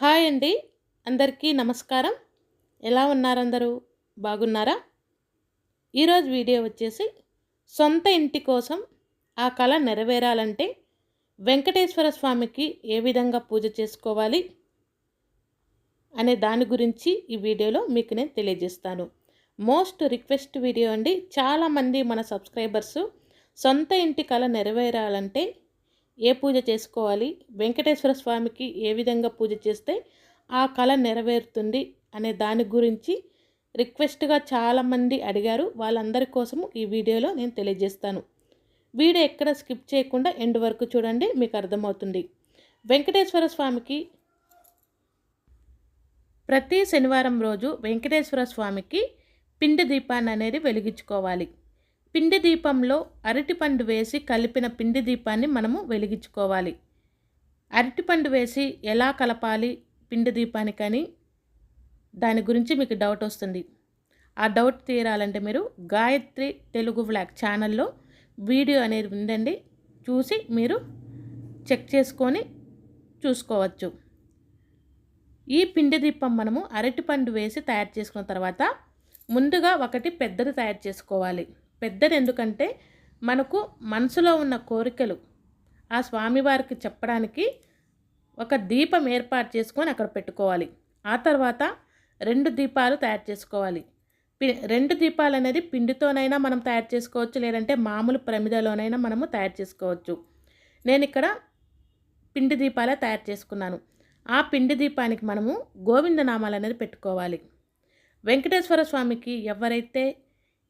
Hi అండి. అందరికీ నమస్కారం. ఎలా ఉన్నారు అందరూ బాగున్నారా? ఈరోజు వీడియో వచ్చేసి సొంత ఇంటి కోసం ఆ కళ నెరవేరాలంటే వెంకటేశ్వర స్వామికి ఏ విధంగా పూజ చేసుకోవాలి అనే దాని గురించి ఈ వీడియోలో మీకు నేను తెలియజేస్తాను. మోస్ట్ రిక్వెస్ట్ వీడియో అండి. చాలామంది మన సబ్స్క్రైబర్స్ సొంత ఇంటి కళ నెరవేరాలంటే ఏ పూజ చేసుకోవాలి? వెంకటేశ్వర స్వామికి ఏ విధంగా పూజ చేస్తే ఆ కళ నెరవేరుతుంది అనే దాని గురించి రిక్వెస్ట్గా చాలామంది అడిగారు. వాళ్ళందరి కోసము ఈ వీడియోలో నేను తెలియజేస్తాను. వీడియో ఎక్కడ స్కిప్ చేయకుండా ఎండ్ వరకు చూడండి మీకు అర్థమవుతుంది. వెంకటేశ్వర స్వామికి ప్రతి శనివారం రోజు వెంకటేశ్వర స్వామికి పిండి దీపాన్ని అనేది వెలిగించుకోవాలి. పిండి దీపంలో అరటిపండు వేసి కలిపిన పిండి దీపాన్ని మనము వెలిగించుకోవాలి. అరటిపండు వేసి ఎలా కలపాలి పిండి దీపానికని? దాని గురించి మీకు డౌట్ వస్తుంది. ఆ డౌట్ తీరాలంటే మీరు గాయత్రి తెలుగు వ్లాగ్ ఛానల్లో వీడియో అనేది ఉందండి. చూసి మీరు చెక్ చేసుకొని చూసుకోవచ్చు. ఈ పిండి దీపం మనము అరటిపండు వేసి తయారు చేసుకున్న తర్వాత ముందుగా ఒకటి పెద్దది తయారు చేసుకోవాలి. పెద్దది ఎందుకంటే మనకు మనసులో ఉన్న కోరికలు ఆ స్వామివారికి చెప్పడానికి ఒక దీపం ఏర్పాటు చేసుకొని అక్కడ పెట్టుకోవాలి. ఆ తర్వాత రెండు దీపాలు తయారు చేసుకోవాలి. పి రెండు దీపాలు అనేది పిండితోనైనా మనం తయారు చేసుకోవచ్చు లేదంటే మామూలు ప్రమిదలోనైనా మనము తయారు చేసుకోవచ్చు. నేను ఇక్కడ పిండి దీపాలే తయారు చేసుకున్నాను. ఆ పిండి దీపానికి మనము గోవిందనామాలు అనేది పెట్టుకోవాలి. వెంకటేశ్వర స్వామికి ఎవరైతే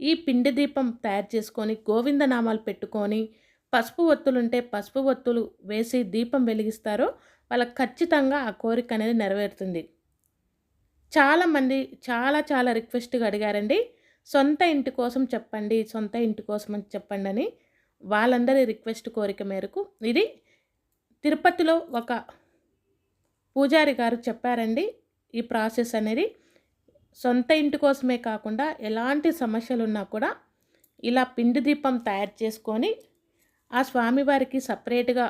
ఈ పిండి దీపం తయారు చేసుకొని గోవిందనామాలు పెట్టుకొని పసుపు ఒత్తులుంటే పసుపు ఒత్తులు వేసి దీపం వెలిగిస్తారో వాళ్ళకి ఖచ్చితంగా ఆ కోరిక అనేది నెరవేరుతుంది. చాలామంది చాలా చాలా రిక్వెస్ట్గా అడిగారండి సొంత ఇంటి కోసం చెప్పండి సొంత ఇంటి కోసం అని చెప్పండి అని వాళ్ళందరి రిక్వెస్ట్ కోరిక మేరకు ఇది తిరుపతిలో ఒక పూజారి గారు చెప్పారండి ఈ ప్రాసెస్ అనేది. సొంత ఇంటి కోసమే కాకుండా ఎలాంటి సమస్యలు ఉన్నా కూడా ఇలా పిండి దీపం తయారు చేసుకొని ఆ స్వామివారికి సపరేట్గా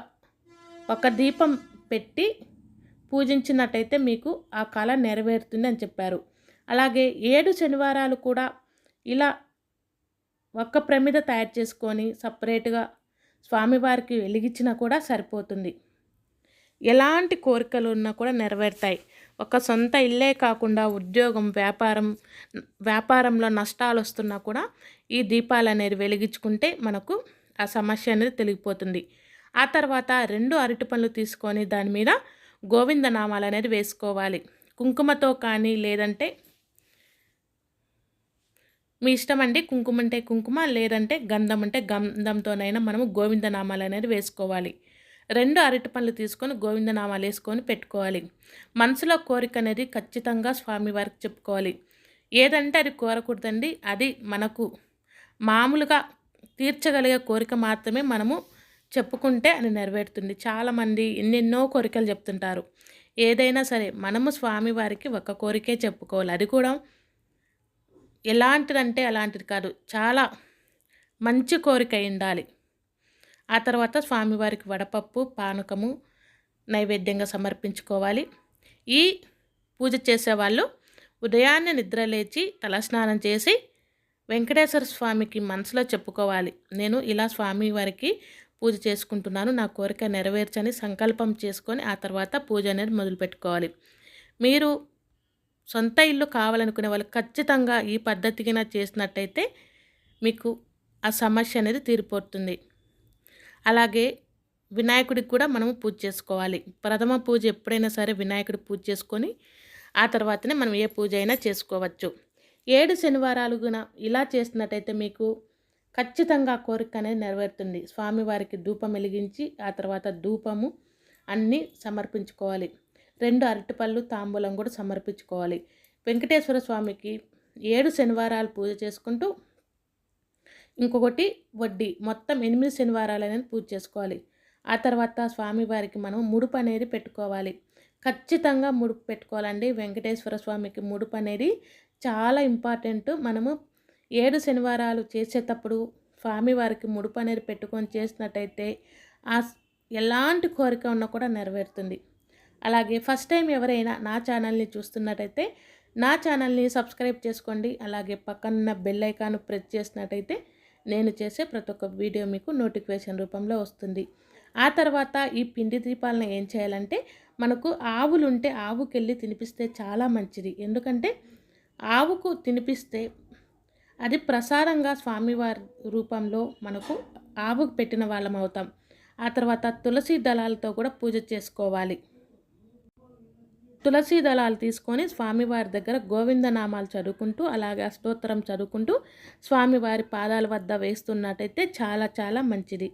ఒక దీపం పెట్టి పూజించినట్టయితే మీకు ఆ కళ నెరవేరుతుంది అని చెప్పారు. అలాగే ఏడు శనివారాలు కూడా ఇలా ఒక్క ప్రమిద తయారు చేసుకొని సపరేట్గా స్వామివారికి వెలిగించినా కూడా సరిపోతుంది. ఎలాంటి కోరికలు ఉన్నా కూడా నెరవేరుతాయి. ఒక సొంత ఇల్లే కాకుండా ఉద్యోగం వ్యాపారం వ్యాపారంలో నష్టాలు వస్తున్నా కూడా ఈ దీపాలు అనేది వెలిగించుకుంటే మనకు ఆ సమస్య అనేది తెలిగిపోతుంది. ఆ తర్వాత రెండు అరటి పనులు తీసుకొని దాని మీద గోవింద నామాలు అనేది వేసుకోవాలి. కుంకుమతో కానీ లేదంటే మీ ఇష్టం అండి కుంకుమ అంటే కుంకుమ లేదంటే గంధం అంటే గంధంతోనైనా మనము గోవింద నామాలు అనేది వేసుకోవాలి. రెండు అరటి పండ్లు తీసుకొని గోవిందనామాలు వేసుకొని పెట్టుకోవాలి. మనసులో కోరిక అనేది ఖచ్చితంగా స్వామివారికి చెప్పుకోవాలి. ఏదంటే అది కోరకూడదండి. అది మనకు మామూలుగా తీర్చగలిగే కోరిక మాత్రమే మనము చెప్పుకుంటే అది నెరవేరుతుంది. చాలామంది ఎన్నెన్నో కోరికలు చెప్తుంటారు. ఏదైనా సరే మనము స్వామివారికి ఒక కోరికే చెప్పుకోవాలి. అది కూడా ఎలాంటిదంటే అలాంటిది కాదు. చాలా మంచి కోరిక ఉండాలి. ఆ తర్వాత స్వామివారికి వడపప్పు పానకము నైవేద్యంగా సమర్పించుకోవాలి. ఈ పూజ చేసేవాళ్ళు ఉదయాన్నే నిద్ర లేచి తలస్నానం చేసి వెంకటేశ్వర స్వామికి మనసులో చెప్పుకోవాలి. నేను ఇలా స్వామివారికి పూజ చేసుకుంటున్నాను. నా కోరిక నెరవేర్చని సంకల్పం చేసుకొని ఆ తర్వాత పూజ అనేది మొదలుపెట్టుకోవాలి. మీరు సొంత ఇల్లు కావాలనుకునే వాళ్ళు ఖచ్చితంగా ఈ పద్ధతిగా చేసినట్టయితే మీకు ఆ సమస్య అనేది తీరిపోతుంది. అలాగే వినాయకుడికి కూడా మనము పూజ చేసుకోవాలి. ప్రథమ పూజ ఎప్పుడైనా సరే వినాయకుడి పూజ చేసుకొని ఆ తర్వాతనే మనం ఏ పూజ అయినా చేసుకోవచ్చు. ఏడు శనివారాలుగున ఇలా చేసినట్టయితే మీకు ఖచ్చితంగా కోరిక అనేది నెరవేరుతుంది. స్వామివారికి ధూపం వెలిగించి ఆ తర్వాత ధూపము అన్నీ సమర్పించుకోవాలి. రెండు అరటిపళ్ళు తాంబూలం కూడా సమర్పించుకోవాలి. వెంకటేశ్వర స్వామికి ఏడు శనివారాలు పూజ చేసుకుంటూ ఇంకొకటి వడ్డీ. మొత్తం ఎనిమిది శనివారాలు అనేది పూజ చేసుకోవాలి. ఆ తర్వాత స్వామివారికి మనం ముడుపు అనేది పెట్టుకోవాలి. ఖచ్చితంగా ముడుపు పెట్టుకోవాలండి. వెంకటేశ్వర స్వామికి ముడుపు అనేది చాలా ఇంపార్టెంట్. మనము ఏడు శనివారాలు చేసేటప్పుడు స్వామివారికి ముడుపు అనేది పెట్టుకొని చేసినట్టయితే ఆ ఎలాంటి కోరిక ఉన్నా కూడా నెరవేరుతుంది. అలాగే ఫస్ట్ టైం ఎవరైనా నా ఛానల్ని చూస్తున్నట్టయితే నా ఛానల్ని సబ్స్క్రైబ్ చేసుకోండి. అలాగే పక్కనున్న బెల్ ఐకాన్ ప్రెస్ చేసినట్టయితే నేను చేసే ప్రతి ఒక్క వీడియో మీకు నోటిఫికేషన్ రూపంలో వస్తుంది. ఆ తర్వాత ఈ పిండి దీపాలను ఏం చేయాలంటే మనకు ఆవులు ఉంటే ఆవుకెళ్ళి తినిపిస్తే చాలా మంచిది. ఎందుకంటే ఆవుకు తినిపిస్తే అది ప్రసాదంగా స్వామివారి రూపంలో మనకు ఆవుకు పెట్టిన వాళ్ళం అవుతాం ఆ తర్వాత తులసి దళాలతో కూడా పూజ చేసుకోవాలి. తులసి దళాలు తీసుకొని స్వామివారి దగ్గర గోవిందనామాలు చదువుకుంటూ అలాగే అష్టోత్తరం చదువుకుంటూ స్వామివారి పాదాల వద్ద వేస్తున్నట్టయితే చాలా చాలా మంచిది.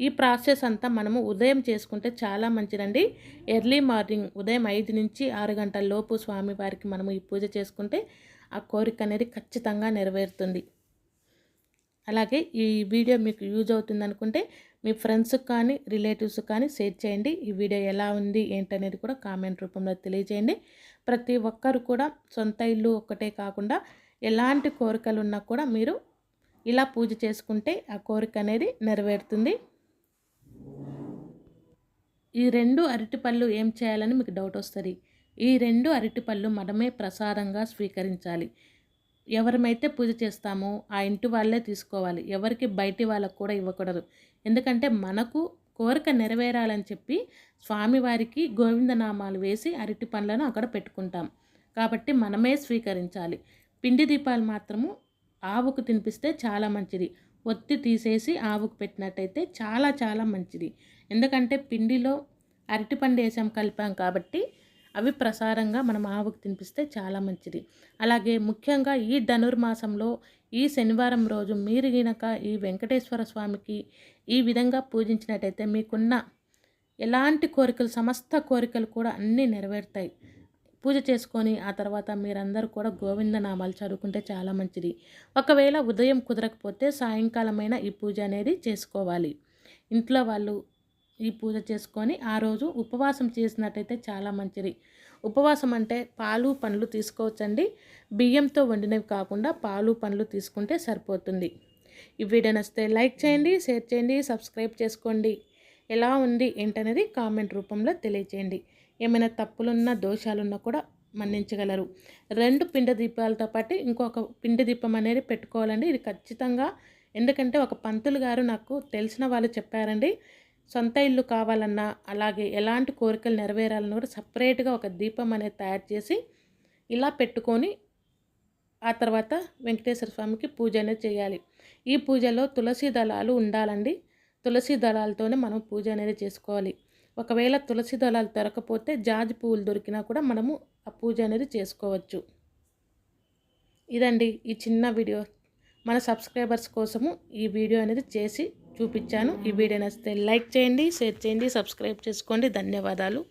ఈ ప్రాసెస్ అంతా మనము ఉదయం చేసుకుంటే చాలా మంచిదండి. ఎర్లీ మార్నింగ్ ఉదయం ఐదు నుంచి ఆరు గంటల లోపు స్వామివారికి మనము ఈ పూజ చేసుకుంటే ఆ కోరిక అనేది ఖచ్చితంగా నెరవేరుతుంది. అలాగే ఈ వీడియో మీకు యూజ్ అవుతుంది అనుకుంటే మీ ఫ్రెండ్స్కి కానీ రిలేటివ్స్ కానీ షేర్ చేయండి. ఈ వీడియో ఎలా ఉంది ఏంటనేది కూడా కామెంట్ రూపంలో తెలియజేయండి. ప్రతి ఒక్కరు కూడా సొంత ఇల్లు ఒక్కటే కాకుండా ఎలాంటి కోరికలు ఉన్నా కూడా మీరు ఇలా పూజ చేసుకుంటే ఆ కోరిక అనేది నెరవేరుతుంది. ఈ రెండు అరటిపళ్ళు ఏం చేయాలని మీకు డౌట్ వస్తుంది? ఈ రెండు అరటిపళ్ళు మనమే ప్రసాదంగా స్వీకరించాలి. ఎవరమైతే పూజ చేస్తామో ఆ ఇంటి వాళ్ళే తీసుకోవాలి. ఎవరికి బయటి వాళ్ళకు కూడా ఇవ్వకూడదు. ఎందుకంటే మనకు కోరిక నెరవేరాలని చెప్పి స్వామివారికి గోవిందనామాలు వేసి అరటి పండ్లను అక్కడ పెట్టుకుంటాం. కాబట్టి మనమే స్వీకరించాలి. పిండి దీపాలు మాత్రము ఆవుకు తినిపిస్తే చాలా మంచిది. ఒత్తి తీసేసి ఆవుకు పెట్టినట్టయితే చాలా చాలా మంచిది. ఎందుకంటే పిండిలో అరటిపండు వేసాం కలిపాం కాబట్టి అవి ప్రసారంగా మనం ఆవుకు తినిపిస్తే చాలా మంచిది. అలాగే ముఖ్యంగా ఈ ధనుర్మాసంలో ఈ శనివారం రోజు మీరు గినక ఈ వెంకటేశ్వర స్వామికి ఈ విధంగా పూజించినట్టయితే మీకున్న ఎలాంటి కోరికలు సమస్త కోరికలు కూడా అన్నీ నెరవేరుతాయి. పూజ చేసుకొని ఆ తర్వాత మీరందరూ కూడా గోవిందనామాలు చదువుకుంటే చాలా మంచిది. ఒకవేళ ఉదయం కుదరకపోతే సాయంకాలమైన ఈ పూజ అనేది చేసుకోవాలి. ఇంట్లో వాళ్ళు ఈ పూజ చేసుకొని ఆ రోజు ఉపవాసం చేసినట్టయితే చాలా మంచిది. ఉపవాసం అంటే పాలు పండ్లు తీసుకోవచ్చండి. బియ్యంతో వండినవి కాకుండా పాలు పండ్లు తీసుకుంటే సరిపోతుంది. ఈ వీడియో నచ్చితే లైక్ చేయండి షేర్ చేయండి సబ్స్క్రైబ్ చేసుకోండి. ఎలా ఉంది ఏంటనేది కామెంట్ రూపంలో తెలియచేయండి. ఏమైనా తప్పులున్నా దోషాలున్నా కూడా మన్నించగలరు. రెండు పిండి దీపాలతో పాటు ఇంకొక పిండి దీపం అనేది పెట్టుకోవాలండి. ఇది ఖచ్చితంగా ఎందుకంటే ఒక పంతులు గారు నాకు తెలిసిన వాళ్ళు చెప్పారండి. సొంత ఇల్లు కావాలన్నా అలాగే ఎలాంటి కోరికలు నెరవేరాలన్నా కూడా సపరేట్గా ఒక దీపం అనేది తయారు చేసి ఇలా పెట్టుకొని ఆ తర్వాత వెంకటేశ్వర స్వామికి పూజ అనేది చేయాలి. ఈ పూజలో తులసి దళాలు ఉండాలండి. తులసి దళాలతోనే మనం పూజ అనేది చేసుకోవాలి. ఒకవేళ తులసి దళాలు దొరకపోతే జాజి పువ్వులు దొరికినా కూడా మనము ఆ పూజ అనేది చేసుకోవచ్చు. ఇదండి ఈ చిన్న వీడియో. మన సబ్స్క్రైబర్స్ కోసము ఈ వీడియో అనేది చేసి చూపించాను. ఈ వీడియో నచ్చితే లైక్ చేయండి షేర్ చేయండి సబ్స్క్రైబ్ చేసుకోండి. ధన్యవాదాలు.